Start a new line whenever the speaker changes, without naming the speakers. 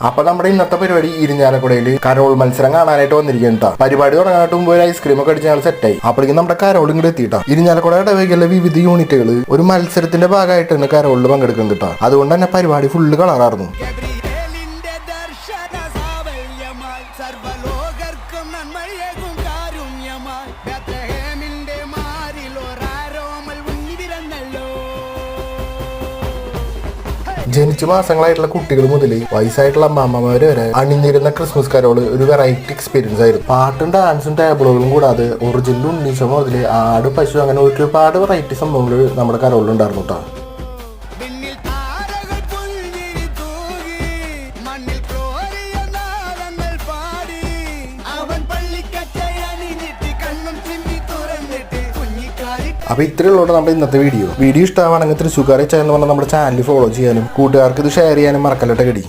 അപ്പൊ നമ്മുടെ ഇന്നത്തെ പരിപാടി ഇരിഞ്ഞാലക്കുടയിൽ കരോൾ മത്സരം കാണാനായിട്ട് വന്നിരിക്കുന്ന പരിപാടി തുടങ്ങാനായിട്ട് മുമ്പ് ഒരു ഐസ്ക്രീം ഒക്കെ അടിച്ച് ഞങ്ങൾ സെറ്റായി അപ്പോഴേക്കും നമ്മുടെ കരോൾ ഇങ്ങോട്ട് എത്തിയിട്ടാ. ഇരിഞ്ഞാലക്കുട ഇടവകയിലെ വിവിധ യൂണിറ്റുകൾ ഒരു മത്സരത്തിന്റെ ഭാഗമായിട്ട് തന്നെ കരോളിൽ പങ്കെടുക്കാൻ കിട്ടാ അതുകൊണ്ട് തന്നെ പരിപാടി ഫുള്ള് കളറായിരുന്നു ജനിച്ച മാസങ്ങളായിട്ടുള്ള കുട്ടികൾ മുതൽ വയസ്സായിട്ടുള്ള അമ്മാമ്മമാര് വരെ അണിഞ്ഞിരുന്ന ക്രിസ്മസ് കരോൾ ഒരു വെറൈറ്റി എക്സ്പീരിയൻസ് ആയിരുന്നു. പാട്ടും ഡാൻസും ടേബിളുകളും കൂടാതെ ഒറിജിനൽ ഉണ്ണീശോ മുതൽ ആട് പശു അങ്ങനെ ഒരുപാട് വെറൈറ്റി സംഭവങ്ങൾ നമ്മുടെ കരോളിലുണ്ടായിരുന്നു കേട്ടോ.
കുഞ്ഞിക്കാരി
അപ്പൊ ഇത്രയുള്ളൂ നമ്മുടെ ഇന്നത്തെ വീഡിയോ വീഡിയോ ഇഷ്ടമാണെങ്കിൽ ഇത്ര ചാനൽ പറഞ്ഞാൽ നമ്മുടെ ചാനൽ ഫോളോ ചെയ്യാനും കൂട്ടുകാർക്ക് ഇത് ഷെയർ ചെയ്യാനും മറക്കല്ലോട്ടെ കടി.